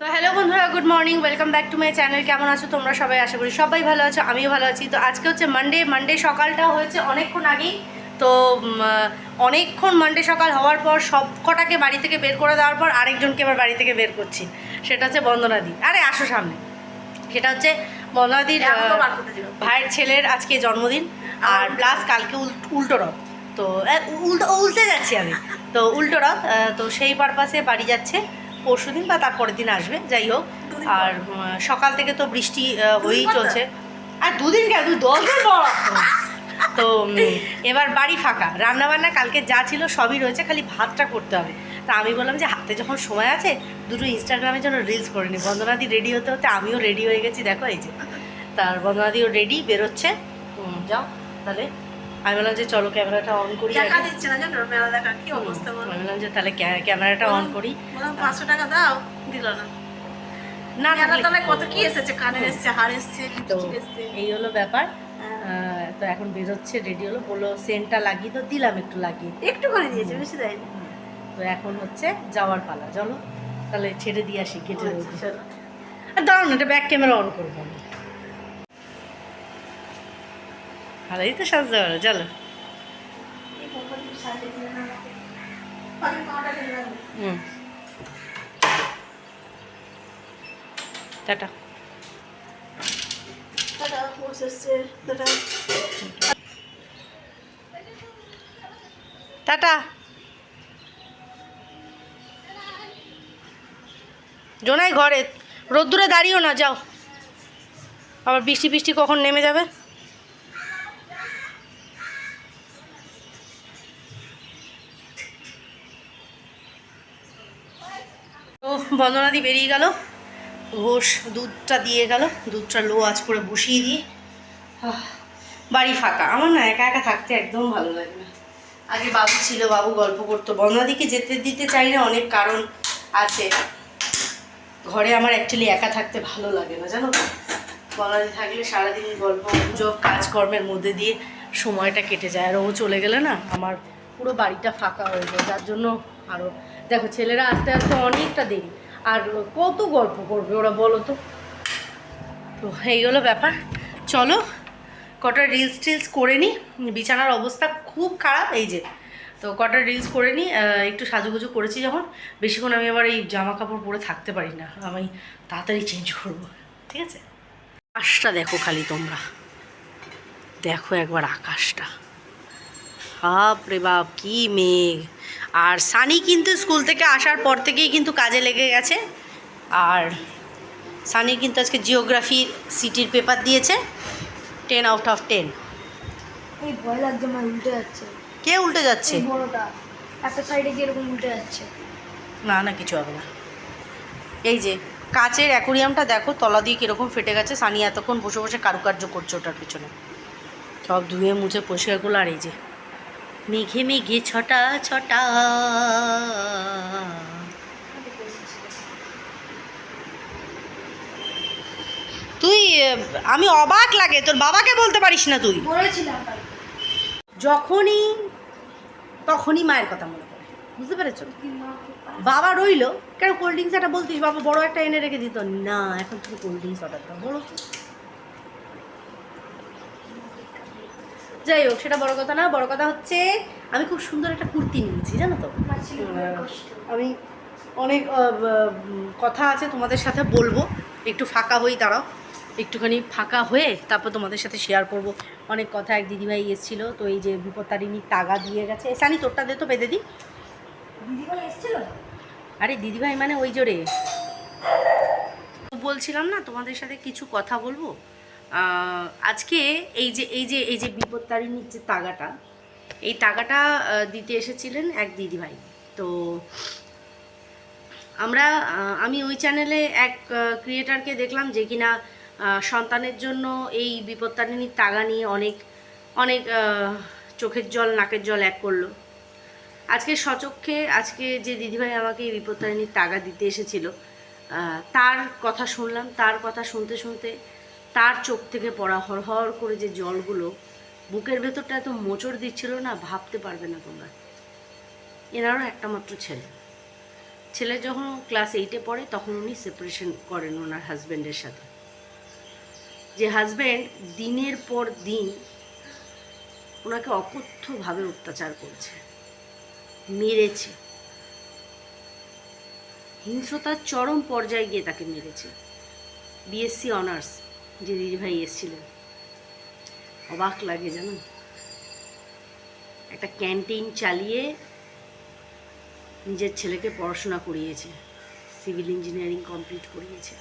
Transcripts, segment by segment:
তো হ্যালো বন্ধুরা good morning welcome back to my channel কেমন আছো তোমরা সবাই? আশা করি সবাই ভালো আছো আমিও ভালো আছি। তো আজকে হচ্ছে মানডে মানডে সকালটা হয়েছে অনেকক্ষণ আগেই। তো অনেকক্ষণ মানডে সকাল হওয়ার পর সব কটাকে বাড়ি থেকে বের করে দেওয়ার পর আরেকজনকে আবার বাড়ি থেকে বের করছি। সেটা হচ্ছে বন্দনাদি আরে আসো সামনে। সেটা হচ্ছে বন্দনাদির দিও। ভাইয়ের ছেলের আজকে জন্মদিন। আর প্লাস কালকে উল- উল্টো রথ। তো উল্টো উল্টে যাচ্ছি আমি। তো উল্টো রথ তো সেই পারপাসে বাড়ি যাচ্ছে। পরশু দিন বা তার পরের দিন আসবে যাই হোক। আর সকাল থেকে তো বৃষ্টি হয়েই চলছে। আর দুদিন কেন? তুই দশ দিন পর। তো এবার বাড়ি ফাঁকা। রান্নাবান্না কালকে যা ছিল সবই রয়েছে খালি ভাতটা করতে হবে। তা আমি বললাম যে হাতে যখন সময় আছে দুটো ইনস্টাগ্রামের জন্য রিলস করে নি। বন্দনাদি রেডি হতে হতে আমিও রেডি হয়ে গেছি দেখো এই যে। তার বন্দনাদিও রেডি বেরোচ্ছে। যাও তাহলে আমি বললাম যে চলো ক্যামেরাটা অন করি। আগে। দিচ্ছে না জানো? মেলা দেখা কি অবস্থা বলো? আমি বললাম যে তাহলে ক্যামেরাটা অন করি। বললাম পাঁচশো টাকা দাও দিল না। না না তলায় কত কি এসেছে? কানের এসছে হার এসছে তো এই হলো ব্যাপার। হ্যাঁ। তো এখন বেরোচ্ছে রেডি হলো। বলল সেন্টটা লাগিয়ে তো দিলাম একটু লাগিয়ে। একটু করে দিয়েছে বেশি দেয়নি। তো এখন হচ্ছে যাওয়ার পালা। চলো তাহলে ছেড়ে দিয়ে আসি কেটে আচ্ছা। দাঁড়ান এটা ব্যাক ক্যামেরা অন করব আমি ভালোই তো সাজতে পারো, চলো। হুম টাটা। টাটা জোনাই ঘরে, রোদ্দুরে দাঁড়িয়েও না, যাও আবার বৃষ্টি বৃষ্টি কখন নেমে যাবে বন্দনাদি বেরিয়ে গেল। ঘোষ দুধটা দিয়ে গেল। দুধটা লো আজ করে বসিয়ে দিয়ে বাড়ি ফাঁকা। আমার না একা একা থাকতে একদম ভালো লাগে না। আগে বাবু ছিল, বাবু গল্প করতো। বন্যাদিকে যেতে দিতে চাই না, অনেক কারণ আছে। ঘরে আমার অ্যাকচুয়ালি একা থাকতে ভালো লাগে না, জানো বন্যাদি থাকলে সারাদিন গল্প, গুজব, কাজকর্মের মধ্যে দিয়ে সময়টা কেটে যায়। আর ও চলে গেলে না, আমার পুরো বাড়িটা ফাঁকা হয়ে যায়। যার জন্য আরও দেখো, ছেলেরা আস্তে আস্তে অনেকটা দেরি। আর কত গল্প করবে ওরা বলো তো? তো এই হলো ব্যাপার। চলো, কটা রিলস টিলস করে নিই বিছানার অবস্থা খুব খারাপ, এই যে। তো কটা রিলস করে নিই একটু সাজুগুজু করেছি যখন। বেশিক্ষণ আমি আবার এই জামা কাপড় পরে থাকতে পারি না। আমি তাড়াতাড়ি চেঞ্জ করব, ঠিক আছে? আকাশটা দেখো খালি তোমরা। দেখো একবার আকাশটা। বাপ রে বাপ, কি মেঘ। আর সানি কিন্তু স্কুল থেকে আসার পর থেকেই কিন্তু কাজে লেগে গেছে। আর সানি কিন্তু আজকে জিওগ্রাফি সিটির পেপার দিয়েছে টেন আউট অফ টেন এই ভয় লাগছে আমার উল্টে যাচ্ছে। কে উল্টে যাচ্ছে? বড়টা একটা সাইডে কি এরকম উল্টে যাচ্ছে। না না কিছু হবে না। এই যে কাচের অ্যাকোরিয়ামটা দেখো তলা দিয়ে কীরকম ফেটে গেছে সানি এতক্ষণ বসে বসে কারুকার্য করছে ওটার পিছনে। সব ধুয়ে মুছে পরিষ্কার করল আর এই যে মেঘে মেঘে ছটা ছটা। তুই আমি অবাক লাগে তোর বাবাকে বলতে পারিস না তুই। যখনই তখনই মায়ের কথা মনে পড়ে। বুঝতে পেরেছ? বাবা রইল কেন কোল্ড ড্রিঙ্কস একটা বলতিস? বাবা বড় একটা এনে রেখে দিত। না এখন তুমি কোল্ড ড্রিঙ্কস অর্ডার দাও বলো যাই হোক সেটা বড় কথা না। বড় কথা হচ্ছে আমি খুব সুন্দর একটা কুর্তি নিয়েছি জানো তো? আমি অনেক কথা আছে তোমাদের সাথে বলব। একটু ফাঁকা হই দাঁড়াও। একটুখানি ফাঁকা হয়ে তারপর তোমাদের সাথে শেয়ার করব। অনেক কথা এক দিদিভাই এসেছিল তো এই যে বিপত্তারিণী তাগা দিয়ে গেছে। সানি তোরটা দে তো বেঁধে দিই। দিদিভাই এসেছিল? আরে দিদিভাই মানে ওই জোরে। বলছিলাম না তোমাদের সাথে কিছু কথা বলব? আজকে এই যে এই যে এই যে বিপত্তারিণীর যে তাগাটা, এই তাগাটা দিতে এসেছিলেন এক দিদিভাই। তো আমরা আমি ওই চ্যানেলে এক ক্রিয়েটারকে দেখলাম যে কিনা সন্তানের জন্য এই বিপত্তারিণীর তাগা নিয়ে অনেক অনেক চোখের জল, নাকের জল এক করল। আজকে সচক্ষে, আজকে যে দিদিভাই আমাকে এই বিপত্তারিণীর তাগা দিতে এসেছিল তার কথা শুনলাম, তার কথা শুনতে শুনতে তার চোখ থেকে পড়া হরহর করে যে জলগুলো বুকের ভেতরটা এত মোচড় দিচ্ছিল না, ভাবতে পারবে না তোমরা। এনারও একটা মাত্র ছেলে। ছেলে যখন ক্লাস এইটে পড়ে, তখন উনি সেপারেশন করেন ওনার হাজব্যান্ডের সাথে। যে হাজব্যান্ড দিনের পর দিন ওনাকে অকথ্যভাবে অত্যাচার করছে, মেরেছে। হিংস্রতার চরম পর্যায়ে গিয়ে তাকে মেরেছে। বিএসসি অনার্স যে দিদিভাই এসেছিলেন। অবাক লাগে জানো? একটা ক্যান্টিন চালিয়ে নিজের ছেলেকে পড়াশোনা করিয়েছে, সিভিল ইঞ্জিনিয়ারিং কমপ্লিট করিয়েছে।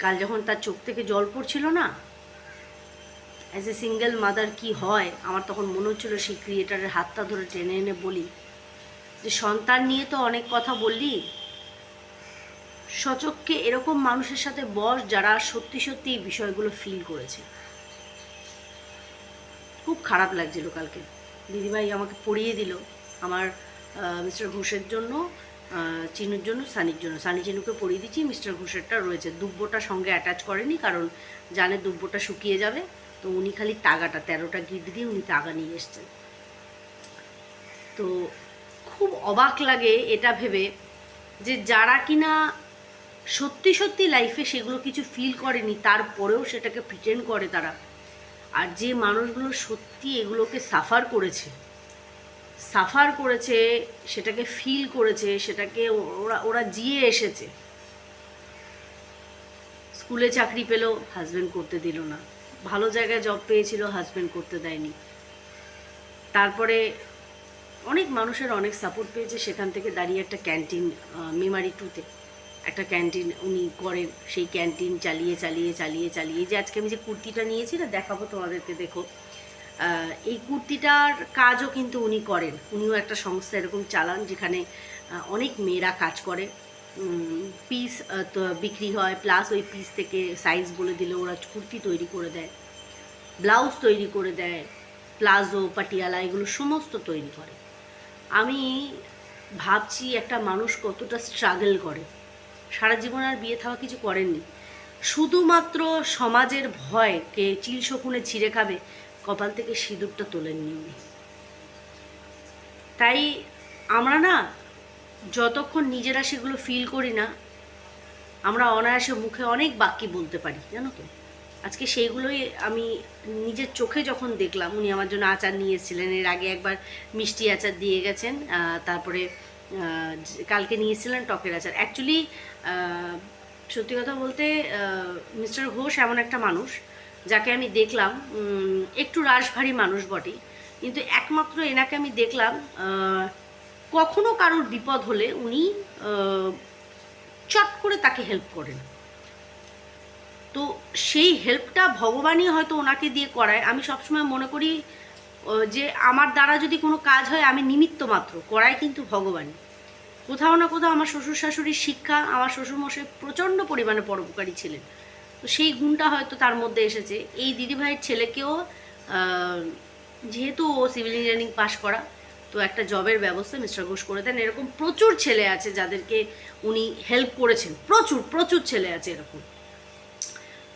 কাল যখন তার চোখ থেকে জল পড়ছিল না অ্যাজ এ সিঙ্গেল মাদার কি হয়, আমার তখন মনে হচ্ছিল সেই ক্রিয়েটারের হাতটা ধরে টেনে এনে বলি যে, সন্তান নিয়ে তো অনেক কথা বললি সচককে এরকম মানুষের সাথে বস যারা সত্যি সত্যি এই বিষয়গুলো ফিল করেছে। খুব খারাপ লাগছিল কালকে। দিদিভাই আমাকে পড়িয়ে দিল আমার মিস্টার ঘোষের জন্য চিনুর জন্য, সানির জন্য। সানি চিনুকে পড়িয়ে দিচ্ছি মিস্টার ঘোষেরটা রয়েছে। দুব্বটা সঙ্গে অ্যাটাচ করেনি কারণ জানে দুব্বটা শুকিয়ে যাবে, তো উনি খালি তাগাটা, তেরোটা গিট দিয়ে উনি তাগা নিয়ে এসছেন। তো খুব অবাক লাগে এটা ভেবে যে যারা কিনা সত্যি সত্যি লাইফে সেগুলো কিছু ফিল করেনি, তারপরেও সেটাকে প্রিটেন্ড করে তারা। আর যে মানুষগুলো সত্যি এগুলোকে সাফার করেছে সাফার করেছে, সেটাকে ফিল করেছে, সেটাকে ওরা ওরা জিয়ে এসেছে। স্কুলে চাকরি পেলেও হাজব্যান্ড করতে দিল না। ভালো জায়গায় জব পেয়েছিল হাজব্যান্ড করতে দেয়নি। তারপরে অনেক মানুষের অনেক সাপোর্ট পেয়েছে সেখান থেকে দাঁড়িয়ে একটা ক্যান্টিন মেমারি টুতে একটা ক্যান্টিন উনি করেন সেই ক্যান্টিন চালিয়ে চালিয়ে চালিয়ে চালিয়ে। যে আজকে আমি যে কুর্তিটা নিয়েছি না দেখাবো তোমাদেরকে, দেখো। এই কুর্তিটার কাজও কিন্তু উনি করেন। উনিও একটা সংস্থা এরকম চালান যেখানে অনেক মেয়েরা কাজ করে। পিস বিক্রি হয় প্লাস ওই পিস থেকে সাইজ বলে দিলে ওরা কুর্তি তৈরি করে দেয় ব্লাউজ তৈরি করে দেয়, প্লাজো, পাটিয়ালা, এগুলো সমস্ত তৈরি করে। আমি ভাবছি একটা মানুষ কতটা স্ট্রাগল করে। সারা জীবন আর বিয়ে থাওয়া কিছু করেননি। শুধুমাত্র সমাজের ভয় কে চিল শকুনে ছিঁড়ে খাবে, কপাল থেকে সিঁদুরটা তোলেননি উনি। তাই আমরা না যতক্ষণ নিজেরা সেগুলো ফিল করি না, আমরা অনায়াসে মুখে অনেক বাক্য বলতে পারি, জানো তো? আজকে সেইগুলোই আমি নিজের চোখে যখন দেখলাম, উনি আমার জন্য আচার নিয়ে এসেছিলেন। এর আগে একবার মিষ্টি আচার দিয়ে গেছেন তারপরে কালকে নিয়েছিলেন টকের আচার। অ্যাকচুয়ালি সত্যি কথা বলতে মিস্টার ঘোষ এমন একটা মানুষ, যাকে আমি দেখলাম একটু রাশভারী মানুষ বটে। কিন্তু একমাত্র এনাকে আমি দেখলাম কখনো কারোর বিপদ হলে উনি চট করে তাকে হেল্প করেন। তো সেই হেল্পটা ভগবানই হয়তো ওনাকে দিয়ে করায়। আমি সবসময় মনে করি যে আমার দ্বারা যদি কোনো কাজ হয়, আমি নিমিত্ত মাত্র, করাই কিন্তু ভগবান কোথাও না কোথাও আমার শ্বশুর শাশুড়ির শিক্ষা, আমার শ্বশুরমশাই প্রচণ্ড পরিমাণে পরোপকারী ছিলেন। তো সেই গুণটা হয়তো তার মধ্যে এসেছে। এই দিদিভাইয়ের ছেলেকেও যেহেতু ও সিভিল ইঞ্জিনিয়ারিং পাশ করা, তো একটা জবের ব্যবস্থা মিস্টার ঘোষ করে দেন। এরকম প্রচুর ছেলে আছে যাদেরকে উনি হেল্প করেছেন। প্রচুর প্রচুর ছেলে আছে এরকম।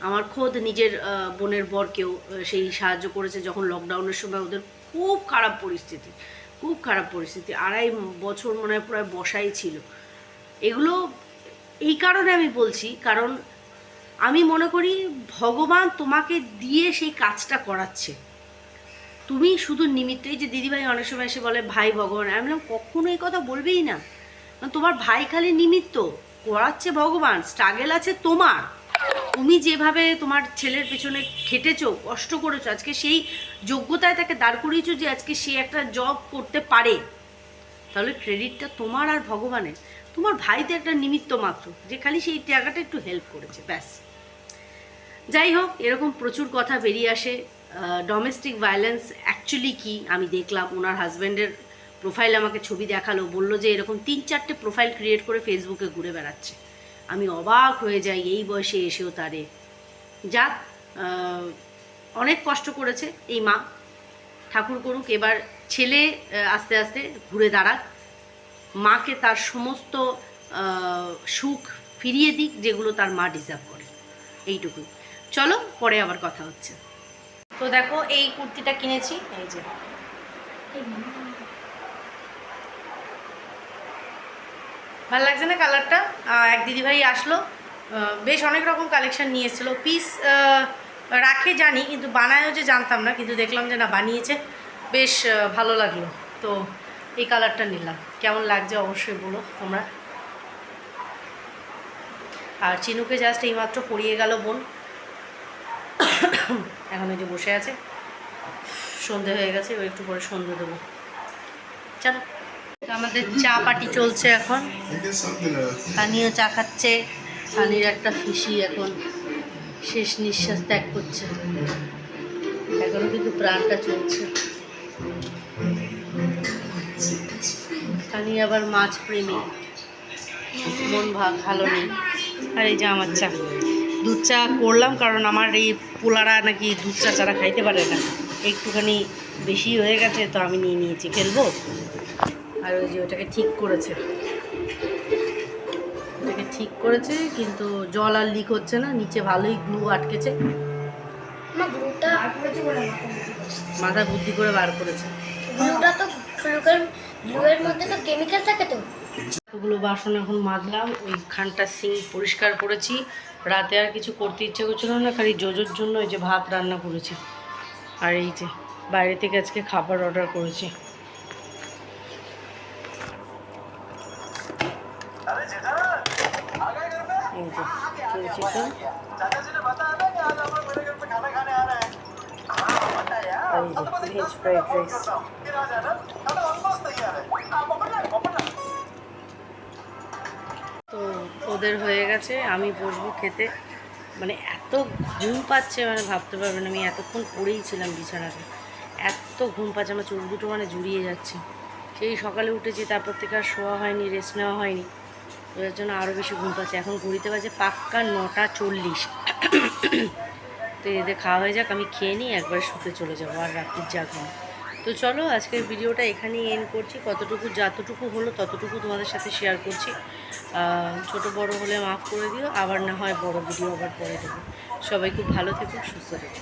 আমার খোদ নিজের বোনের বরকেও সেই সাহায্য করেছে যখন লকডাউনের সময় ওদের খুব খারাপ পরিস্থিতি, খুব খারাপ পরিস্থিতি। আড়াই বছর মনে হয় প্রায় বসাই ছিল। এগুলো এই কারণে আমি বলছি, কারণ আমি মনে করি ভগবান তোমাকে দিয়ে সেই কাজটা করাচ্ছে। তুমি শুধু নিমিত্তই যে দিদিভাই অনেক সময় এসে বলে, ভাই ভগবান। আমি বললাম, কখনো এই কথা বলবেই না। তোমার ভাই খালি নিমিত্ত, করাচ্ছে ভগবান স্ট্রাগেল আছে তোমার। তুমি যেভাবে তোমার ছেলের পেছনে খেটেছো, কষ্ট করেছ, আজকে সেই যোগ্যতায় তাকে দাঁড় করিয়েছো যে আজকে সে একটা জব করতে পারে, তাহলে ক্রেডিটটা তোমার আর ভগবানের। তোমার ভাই তো একটা নিমিত্ত মাত্র, যে খালি সেই জায়গাটা একটু হেল্প করেছে, ব্যাস। যাই হোক, এরকম প্রচুর কথা বেরিয়ে আসে। ডোমেস্টিক ভায়োলেন্স অ্যাকচুয়ালি কি? আমি দেখলাম, ওনার হাজব্যান্ডের প্রোফাইল আমাকে ছবি দেখাল, বলল যে এরকম তিন চারটে প্রোফাইল ক্রিয়েট করে ফেসবুকে ঘুরে বেড়াচ্ছে। আমি অবাক হয়ে যাই এই বয়সে এসেও তারে। যাক অনেক কষ্ট করেছে এই মা। ঠাকুর করুক, এবার ছেলে আস্তে আস্তে ঘুরে দাঁড়াক। মাকে তার সমস্ত সুখ ফিরিয়ে দিক, যেগুলো তার মা ডিজার্ভ করে। এইটুকুই চলো, পরে আবার কথা হচ্ছে। তো দেখো, এই কুর্তিটা কিনেছি। এই যে। ভালো লাগছে না কালারটা? এক দিদিভাই আসলো। বেশ অনেক রকম কালেকশান নিয়ে এসেছিল। পিস রাখে জানি, কিন্তু বানায়ও যে জানতাম না, কিন্তু দেখলাম যে না, বানিয়েছে। বেশ ভালো লাগল। তো এই কালারটা নিলাম। কেমন লাগছে অবশ্যই বলো তোমরা। আর চিনুকে জাস্ট এইমাত্র পড়িয়ে গেল বোন। এখন ওই যে বসে আছে। সন্ধে হয়ে গেছে ও একটু পরে সন্ধে দেবো। চলো। আমাদের চা পাটি চলছে এখন। সানিও চা খাচ্ছে। সানির একটা ফিসি এখন শেষ নিঃশ্বাস ত্যাগ করছে। এখনও কিন্তু প্রাণটা চলছে। সানি আবার মাছ প্রেমী। মন ভালো নেই। আর এই যে আমার চা। দুধ চা করলাম কারণ আমার এই পোলারা নাকি দুধ চা ছাড়া খাইতে পারে না। একটুখানি বেশি হয়ে গেছে তো আমি নিয়ে নিয়েছি। ফেলব আর ওই যে ওটাকে ঠিক করেছে। ওটাকে ঠিক করেছে কিন্তু জল আর লিক হচ্ছে না নিচে ভালোই গ্লু আটকেছে। মাথা বুদ্ধি করে বার করেছে। গ্লুটা তো গ্লুয়ের গ্লুয়ের মধ্যে তো কেমিক্যাল থাকে তো। ওগুলো বাসন এখন মাজলাম ওইখানটা সিঙ্ক পরিষ্কার করেছি। রাতে আর কিছু করতে ইচ্ছে করছিল না খালি জোজোর জন্য ওই যে ভাত রান্না করেছি। আর এই যে বাইরে থেকে আজকে খাবার অর্ডার করেছি এই যে তো ওদের হয়ে গেছে আমি বসবো খেতে। মানে এত ঘুম পাচ্ছে মানে ভাবতে পারবেন আমি এতক্ষণ পড়েই ছিলাম বিছানাতে। এত ঘুম পাচ্ছে আমার চোখ দুটো মানে জুড়িয়ে যাচ্ছে। সেই সকালে উঠেছি তারপর থেকে আর শোয়া হয়নি রেস্ট নেওয়া হয়নি। ওদের জন্য আরও বেশি ঘুম পাচ্ছে। এখন ঘুরিতে বাজে পাক্কা নটা চল্লিশ। তো এদের খাওয়া হয়ে যাক, আমি খেয়ে নিই একবার শুতে চলে যাব আর রাত্রির জাগবো। তো চলো, আজকের ভিডিওটা এখানেই এন্ড করছি। কতটুকু যতটুকু হলো ততটুকু তোমাদের সাথে শেয়ার করছি। ছোট বড় হলে মাফ করে দিও, আবার না হয় বড় ভিডিও আবার পরে দেবো। সবাই খুব ভালো থেকো, সুস্থ থেকো।